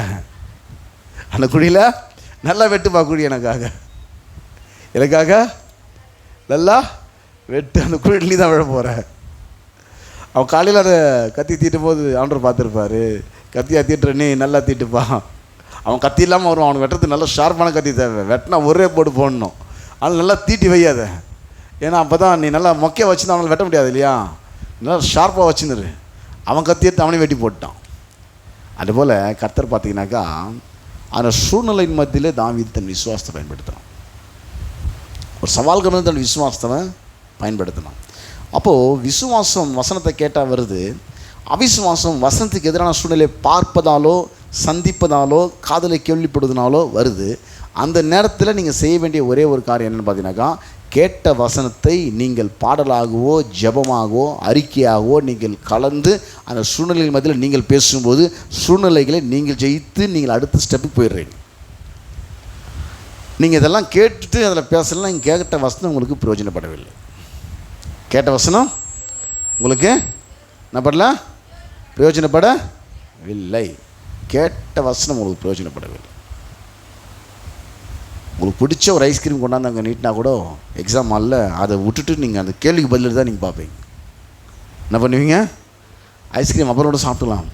அந்த குழியில் நல்லா வெட்டுப்பா குழி எனக்காக. எனக்காக நல்லா வெட்டு அந்த குழியில் நீ தான் விழ போகிற அவன் காலையில் அதை கத்தி தீட்டும் போது ஆண்டவர் பார்த்துருப்பாரு. கத்தியாக தீட்டுற நீ நல்லா தீட்டுப்பா. அவன் கத்தி இல்லாமல் வருவான். அவனுக்கு வெட்டுறது நல்லா ஷார்ப்பான கத்தி தேவை. வெட்டினா ஒரே போட்டு போடணும். ஆனால் நல்லா தீட்டி வையாத. ஏன்னா அப்போ தான் நீ நல்லா மொக்கையை வச்சு அவனால் வெட்ட முடியாது இல்லையா? இன்னும் ஷார்ப்பாக வச்சுன்னு அவன் கத்தி எடுத்து அவனே வெட்டி போட்டான். அதுபோல் கர்த்தர் பார்த்தீங்கன்னாக்கா அந்த சூழ்நிலையின் மத்தியிலே தாவீது தன் விசுவாசத்தை பயன்படுத்தினான். ஒரு சவால்கள் வந்து தன் விசுவாசத்தை பயன்படுத்தினான். அப்போது விசுவாசம் வசனத்தை கேட்டால் வருது அவிசுவாசம் வசனத்துக்கு எதிரான சூழ்நிலையை பார்ப்பதாலோ சந்திப்பதாலோ காதலை கேள்விப்படுவதனாலோ வருது. அந்த நேரத்தில் நீங்கள் செய்ய வேண்டிய ஒரே ஒரு காரியம் என்னென்னு பார்த்தீங்கன்னாக்கா கேட்ட வசனத்தை நீங்கள் பாடலாகவோ ஜெபமாகவோ அறிக்கையாகவோ நீங்கள் கலந்து அந்த சூழ்நிலை மத்தியில் நீங்கள் பேசும்போது சூழ்நிலைகளை நீங்கள் ஜெயித்து நீங்கள் அடுத்த ஸ்டெப்புக்கு போயிடுறீங்க. நீங்கள் இதெல்லாம் கேட்டுட்டு அதில் பேசலாம் நீங்கள் கேட்ட வசனம் உங்களுக்கு பிரயோஜனப்படவில்லை. கேட்ட வசனம் உங்களுக்கு என்ன பண்ணலாம் பிரயோஜனப்படவில்லை. கேட்ட வசனம் உங்களுக்கு பிரயோஜனப்படவில்லை. உங்களுக்கு பிடிச்ச ஒரு ஐஸ்கிரீம் கொண்டாந்து அங்கே நீட்டினா கூட எக்ஸாம் அல்ல அதை விட்டுட்டு நீங்கள் அந்த கேள்விக்கு பதில் தான் நீங்கள் பார்ப்பீங்க. என்ன பண்ணுவீங்க? ஐஸ்கிரீம் அப்புறம் கூட சாப்பிடலாம்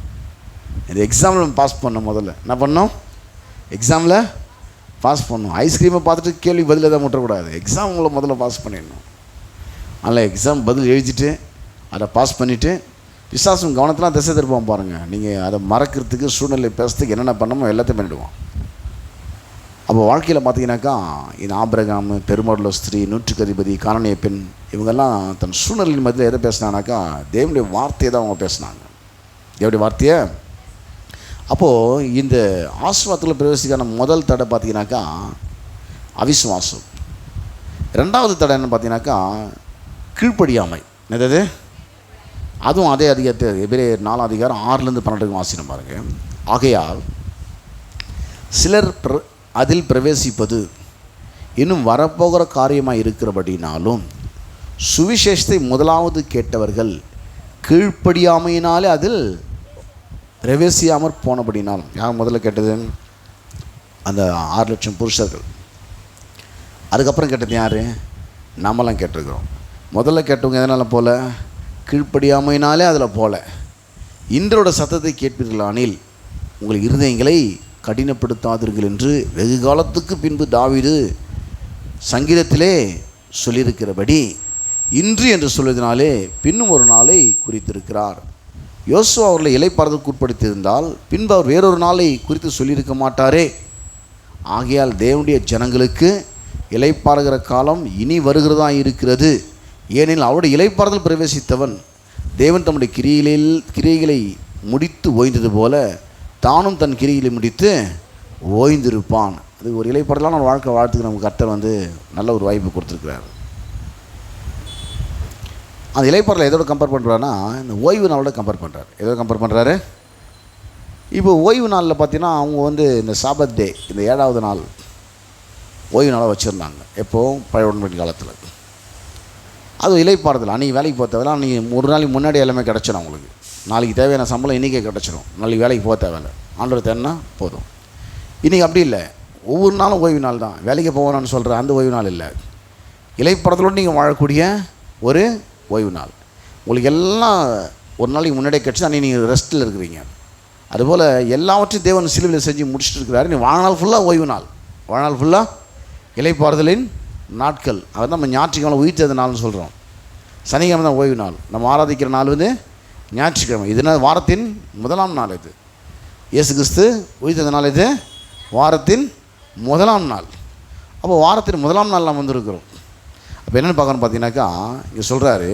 இந்த எக்ஸாமில் பாஸ் பண்ணோம் முதல்ல. என்ன பண்ணோம்? எக்ஸாமில் பாஸ் பண்ணணும் ஐஸ்கிரீமை பார்த்துட்டு கேள்வி பதில் எதாவது முட்டக்கூடாது எக்ஸாம் உங்களை முதல்ல பாஸ் பண்ணிடணும். அதில் எக்ஸாம் பதில் எழுதிட்டு அதை பாஸ் பண்ணிவிட்டு விசாசம் கவனத்தெலாம் திசை திருப்போம் பாருங்கள் நீங்கள் அதை மறக்கிறதுக்கு சூழ்நிலை பேசுறதுக்கு என்னென்ன பண்ணமோ எல்லாத்தையும் பண்ணிவிடுவோம் அப்போ வாழ்க்கையில் பார்த்தீங்கன்னாக்கா இந்த ஆபிரகாம் பெருமாளுள்ள ஸ்திரீ நூற்றுக்கதிபதி காரணிய பெண் இவங்கெல்லாம் தன் சூழ்நிலையின் மத்தியில் எதை பேசினானாக்கா தேவனுடைய வார்த்தையை தான் அவங்க பேசினாங்க. தேவனுடைய வார்த்தையை? அப்போது இந்த ஆஸ்வாத்தில் பிரவேசிக்கான முதல் தடை பார்த்தீங்கன்னாக்கா அவிசுவாசம். ரெண்டாவது தடை என்ன பார்த்தீங்கன்னாக்கா கீழ்ப்படியாமை. என்னது அதுவும் அதே அதிகாரத்தை எபிரே நாலாம் அதிகாரம் ஆறுலேருந்து பன்னெண்டுக்கு வாசினம் பாருங்க. ஆகையால் சிலர் அதில் பிரவேசிப்பது. இன்னும் வரப்போகிற காரியமாக இருக்கிறபடினாலும் சுவிசேஷத்தை முதலாவது கேட்டவர்கள் கீழ்ப்படியாமையினாலே அதில் பிரவேசியாமற் போனபடினாலும் யார் முதல்ல கேட்டது? அந்த ஆறு லட்சம் புருஷர்கள். அதுக்கப்புறம் கேட்டது யார்? நாமெல்லாம் கேட்டிருக்கிறோம். முதல்ல கேட்டவங்க எதனால் போல? கீழ்ப்படியாமையினாலே அதில் போல. இன்றோட சத்தத்தை கேட்பீர்களானில் உங்கள் இருதயங்களை கடினப்படுத்தாதீர்கள் என்று வெகு காலத்துக்கு பின்பு தாவிது சங்கீதத்திலே சொல்லியிருக்கிறபடி இன்று என்று சொல்வதனாலே பின்னும் ஒரு நாளை குறித்திருக்கிறார். யோசு அவர்களை இலைப்பாறுதலுக்கு உட்படுத்தியிருந்தால் பின்பு அவர் வேறொரு நாளை குறித்து சொல்லியிருக்க மாட்டாரே. ஆகையால் தேவனுடைய ஜனங்களுக்கு இலைப்பாறுகிற காலம் இனி வருகிறதா இருக்கிறது. ஏனெனில் அவருடைய இலைப்பாறுதல் பிரவேசித்தவன் தேவன் தம்முடைய கிரியிலில் கிரியைகளை முடித்து ஓய்ந்தது போல தானும் தன் கிரியிலை முடித்து ஓய்ந்திருப்பான். அது ஒரு இலைப்படலாம் ஒரு வாழ்க்கை வாழ்த்துக்கு நமக்கு கர்த்தர் வந்து நல்ல ஒரு வாய்ப்பு கொடுத்துருக்கிறார். அந்த இலைப்படலை எதோட கம்பேர் பண்ணுறாருன்னா இந்த ஓய்வு நாளோட கம்பேர் பண்ணுறாரு எதோட கம்பேர் பண்ணுறாரு இப்போ ஓய்வு நாளில் பார்த்தீங்கன்னா அவங்க வந்து இந்த சாபத் டே இந்த ஏழாவது நாள் ஓய்வு நாளாக வச்சுருந்தாங்க. எப்போவும் பழைய உடன்படி காலத்தில். அது இலைப்பாறுதல் அன்றைக்கி வேலைக்கு போக அன்றைக்கி ஒரு நாளைக்கு முன்னாடி எல்லாமே கிடச்சிடும் அவங்களுக்கு. நாளைக்கு தேவையான சம்பளம் இன்றைக்கே கிடச்சிரும். நாளைக்கு வேலைக்கு போக தேவையில்ல. ஆண்டவர் தேன்னா போதும். இன்றைக்கி அப்படி இல்லை. ஒவ்வொரு நாளும் ஓய்வு நாள் தான். வேலைக்கு போகணும்னு சொல்கிற அந்த ஓய்வு நாள் இல்லை. இலைப்படத்தோடு நீங்கள் வாழக்கூடிய ஒரு ஓய்வு நாள். உங்களுக்கு எல்லாம் ஒரு நாளைக்கு முன்னாடியே கிடச்சி அன்றைக்கி நீங்கள் ரெஸ்ட்டில் இருக்கிறீங்க. அதுபோல் எல்லாவற்றையும் தேவன் சிலுவையில் செஞ்சு முடிச்சுட்டு இருக்கிறாரு. நீ வாழ்நாள் ஃபுல்லாக ஓய்வு நாள். வாழ்நாள் ஃபுல்லாக இலைப்பாறுதலின் நாட்கள். அதை நம்ம ஞாயிற்றுக்கிழமை உயிர்த்தது நாள்னு சொல்கிறோம் சனிக்கிழமை தான் ஓய்வு நாள். நம்ம ஆராதிக்கிற நாள் வந்து ஞாயிற்றுக்கிழமை. இதுனா வாரத்தின் முதலாம் நாள் இது. இயேசு கிறிஸ்து உயிர்த்தது நாள் இது வாரத்தின் முதலாம் நாள். அப்போ வாரத்தின் முதலாம் நாள் நாம் வந்திருக்கிறோம். அப்போ என்னென்னு பார்க்கணும் பார்த்தீங்கன்னாக்கா இங்கே சொல்கிறாரு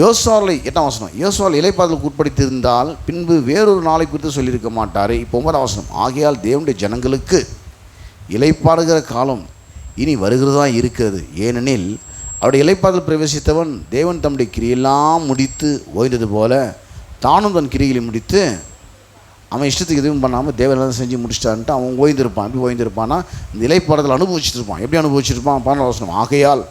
யோசுவாலை எட்டாம் வசனம் யோசுவால் இலைப்பாதலுக்கு உட்படுத்தியிருந்தால் பின்பு வேறொரு நாளை குறித்து சொல்லியிருக்க மாட்டார். இப்போ ஒன்பதாம் வசனம் ஆகையால் தேவனுடைய ஜனங்களுக்கு இலைப்பாடுகிற காலம் இனி வருகிறதா இருக்கிறது. ஏனெனில் அவருடைய இலைப்பாதல் பிரவேசித்தவன் தேவன் தம்முடைய கிரியெல்லாம் முடித்து ஓய்ந்தது போல தானும் தன் கிரிகளை முடித்து அவன் இஷ்டத்துக்கு எதுவும் பண்ணாமல் தேவன் செஞ்சு முடிச்சிட்டான்ட்டு அவன் ஓய்ந்திருப்பான். எப்படி ஓய்ந்திருப்பான்னா இந்த இலைப்பாடத்தில் அனுபவிச்சுட்டு இருப்பான் எப்படி அனுபவிச்சிருப்பான்? பன்னெண்டு ஆகையால்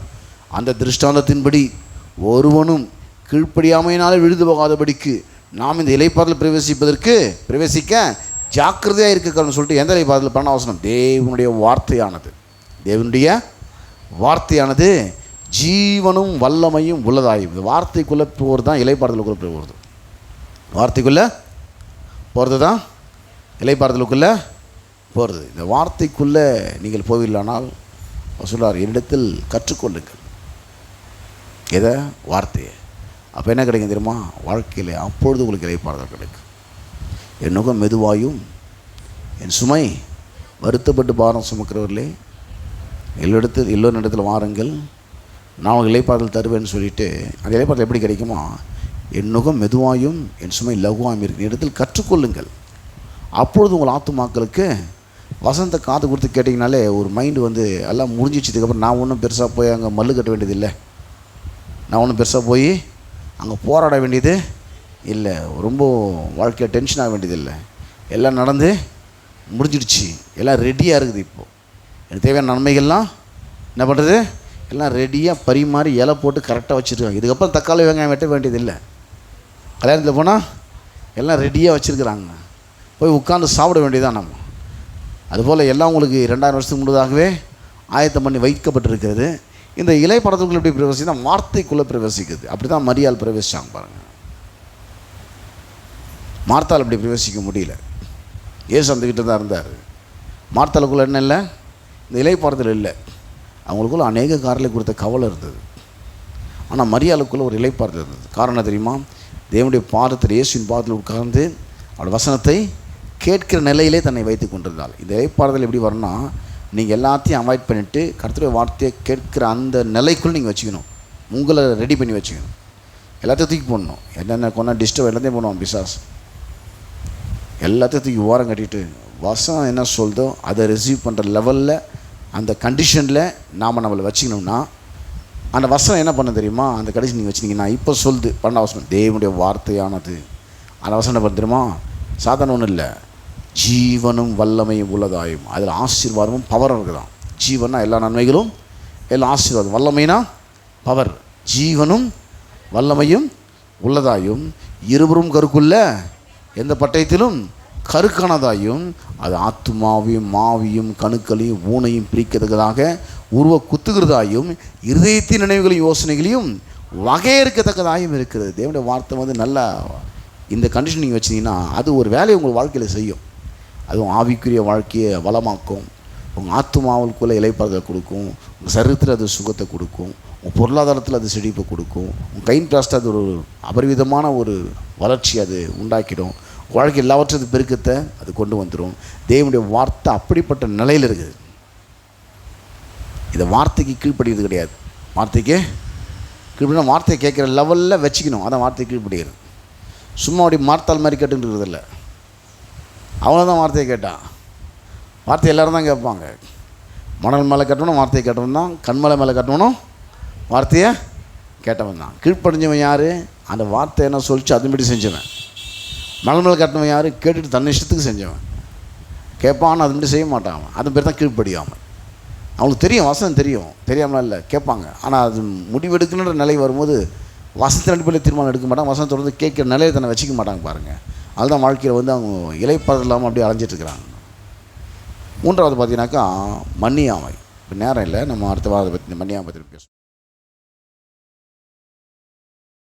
அந்த திருஷ்டாந்தத்தின்படி ஒருவனும் கீழ்ப்படியாமையினாலே விழுந்து போகாதபடிக்கு நாம் இந்த இலைப்பாடல் பிரவேசிப்பதற்கு பிரவேசிக்க ஜாக்கிரதையாக இருக்கணும்னு சொல்லிட்டு எந்த இலைப்பாடல் பண்ண அவசரம்? தேவனுடைய வார்த்தையானது. தேவனுடைய வார்த்தையானது ஜீவனும் வல்லமையும் உள்ளதாயும் இந்த வார்த்தைக்குள்ளே போகிறது தான் இலைப்பாறுதலுக்குள்ளே போகிறது வார்த்தைக்குள்ளே போகிறது தான் இலைப்பாறுதலுக்குள்ளே போகிறது இந்த வார்த்தைக்குள்ளே நீங்கள் போவில்லானால் அவர் என்னிடத்தில் கற்றுக்கொள்ளுங்கள் எதை? வார்த்தையை. அப்போ என்ன கிடைக்கும் தெரியுமா? வாழ்க்கையில் அப்பொழுது உங்களுக்கு இலைப்பாறுதல் கிடைக்கும். என் நுகம் மெதுவாயும் என் சுமை வருத்தப்பட்டு பாரம் சுமக்கிறவர்களே எல்லோடத்தில் எல்லோரிடத்தில் வாருங்கள். நான் உங்களுக்கு இலைப்பாறுதல் தருவேன்னு சொல்லிட்டு அந்த இலைப்பாறுதல் எப்படி கிடைக்குமா என் நுகம் மெதுவாயும் என் சுமை லகுவாயும் இருக்கு இடத்தில் கற்றுக்கொள்ளுங்கள். அப்பொழுது உங்கள் ஆத்துமாக்களுக்கு வசந்த காது கொடுத்து கேட்டிங்கனாலே ஒரு மைண்டு வந்து எல்லாம் முடிஞ்சிச்சதுக்கப்புறம் நான் ஒன்றும் பெருசாக போய் அங்கே மல்லு கட்ட வேண்டியதில்லை நான் ஒன்றும் பெருசாக போய் அங்கே போராட வேண்டியது இல்லை. ரொம்ப வாழ்க்கையை டென்ஷன் ஆக வேண்டியதில்லை எல்லாம் நடந்து முடிஞ்சிடுச்சு. எல்லாம் ரெடியாக இருக்குது இப்போது எனக்கு தேவையான நன்மைகள்லாம் என்ன பண்ணுறது எல்லாம் ரெடியாக பரிமாறி இலை போட்டு கரெக்டாக வச்சுருக்காங்க. இதுக்கப்புறம் தக்காளி வெங்காயம் வெட்ட வேண்டியதில்லை. கல்யாணத்தில் போனால் எல்லாம் ரெடியாக வச்சுருக்குறாங்க. போய் உட்காந்து சாப்பிட வேண்டியதான் நம்ம. அதுபோல் எல்லாம் உங்களுக்கு ரெண்டாயிரம் வருஷத்துக்கு முன்னதாகவே ஆயத்தம் பண்ணி வைக்கப்பட்டிருக்கிறது. இந்த இலை படத்துக்குள்ள எப்படி பிரவேசினா வார்த்தைக்குள்ளே பிரவேசிக்குது. அப்படி தான் மரியால் பிரவேசிச்சாங்க பாருங்கள் மார்த்தால் அப்படி பிரவேசிக்க முடியல. ஏசு அந்த கிட்ட தான் இருந்தார். மார்த்தாளுக்குள்ளே என்ன இல்லை? இந்த இலை படத்தில் இல்லை. அவங்களுக்குள்ள அநேக காரலை கொடுத்த கவலை இருந்தது. ஆனால் மரியாளுக்குள்ளே ஒரு இலைப்பாறுதல் இருந்தது. காரணம் தெரியுமா? தேவனுடைய பாதத்தில் இயேசுவின் பாதத்தில் உட்கார்ந்து அவள் வசனத்தை கேட்கிற நிலையிலே தன்னை வைத்து கொண்டிருந்தாள் இந்த இலைப்பாறுதல் எப்படி வரணும்னா நீங்கள் எல்லாத்தையும் அவாய்ட் பண்ணிவிட்டு கருத்துடைய வார்த்தையை கேட்கிற அந்த நிலைக்குள் நீங்கள் வச்சுக்கணும். உங்களை ரெடி பண்ணி வச்சுக்கணும். எல்லாத்தையும் தூக்கி போடணும். என்னென்ன கொண்டா டிஸ்டர்ப் எல்லாத்தையும் பண்ணுவோம் பிசாஸ் எல்லாத்தையும் தூக்கி ஓரம் கட்டிட்டு வசனம் என்ன சொல்தோ அதை ரிசீவ் பண்ணுற லெவலில் அந்த கண்டிஷனில் நாம் நம்மளை வச்சுக்கணும்னா அந்த வசனம் என்ன பண்ண தெரியுமா? அந்த கடைசி நீங்கள் வச்சுனீங்கன்னா இப்போ சொல்லுது பன்னெண்டாம் வசனம் தேவனுடைய வார்த்தையானது. அந்த வசனம் என்ன பண்ண தெரியுமா? சாதாரண ஒன்றும் இல்லை. ஜீவனும் வல்லமையும் உள்ளதாயும். அதில் ஆசீர்வாதமும் பவரும் இருக்குதான். ஜீவனா எல்லா நன்மைகளும் எல்லாம் ஆசீர்வாதம் வல்லமைனா பவர் ஜீவனும் வல்லமையும் உள்ளதாயும். இருவரும் கருக்குள்ள எந்த பட்டயத்திலும் கருக்கானதாயும் அது ஆத்மாவையும் மாவியும் கணுக்களையும் ஊனையும் பிரிக்கிறதுக்காக உருவ குத்துகிறதாயும் இருதயத்தின் நினைவுகளையும் யோசனைகளையும் வகையறுக்கத்தக்கதாயும் இருக்கிறது. தேவனுடைய வார்த்தை வந்து நல்லா இந்த கண்டிஷன் நீங்கள் வச்சிங்கன்னா அது ஒரு வேலையை உங்கள் வாழ்க்கையில் செய்யும். அதுவும் ஆவிக்குரிய வாழ்க்கையை வளமாக்கும். உங்கள் ஆத்மாவுக்குள்ளே இலைப்பாறுதல் கொடுக்கும். உங்கள் சரீரத்தில் அது சுகத்தை கொடுக்கும். உங்கள் பொருளாதாரத்தில் அது செழிப்பை கொடுக்கும். உங்கள் கைன் பிளாஸ்ட் அது ஒரு அபரிவிதமான ஒரு வளர்ச்சி அது உண்டாக்கிடும். வாழ்க்கை எல்லாவற்றது பெருக்கத்தை அது கொண்டு வந்துடும் தேவனுடைய வார்த்தை அப்படிப்பட்ட நிலையில் இருக்குது. இதை வார்த்தைக்கு கீழ்ப்படுகிறது கிடையாது. வார்த்தைக்கு கீழ்படினா வார்த்தையை கேட்குற லெவலில் வச்சுக்கணும். அதான் வார்த்தை கீழ்ப்படுகிறது சும்மா அப்படி மார்த்தால் மாதிரி கேட்டுன்றது இல்லை. அவ்வளோதான் தான் வார்த்தையை கேட்டான். வார்த்தை எல்லோரும் தான் கேட்பாங்க. மணல் மேலே கட்டணும் வார்த்தையை கேட்டவன் தான். கண்மலை மேலே கட்டணும் வார்த்தையை கேட்டவன் தான். கீழ்ப்படிஞ்சவன் யார்? அந்த வார்த்தை என்ன சொல்லிச்சு? அதுபடி செஞ்சவன். மணல் மேலே கட்டினவன் யார்? கேட்டுட்டு தன் இஷ்டத்துக்கு செஞ்சவன். கேட்பான் அது மட்டும் செய்ய மாட்டான் அவன். அது பேர் தான் கீழ்ப்படியாமல். அவங்களுக்கு தெரியும் வசனம் தெரியும். தெரியாமலாம் இல்லை கேட்பாங்க. ஆனால் அது முடிவெடுக்கணுன்ற நிலை வரும்போது வசத்தின் அடிப்படையில் தீர்மானம் எடுக்க மாட்டாங்க வசனம் தொடர்ந்து கேட்குற நிலையை தன்னை வச்சுக்க மாட்டாங்க பாருங்கள் அதுதான் வாழ்க்கையில் வந்து அவங்க இலைப்பாறு இல்லாமல் அப்படியே அலைஞ்சிட்ருக்கிறாங்க மூன்றாவது பார்த்தீங்கன்னாக்கா மன்னியாமை. இப்போ நேரம் இல்லை. நம்ம அடுத்த வாரத்தை பற்றி மன்னியாமை பற்றி பேசுவோம்.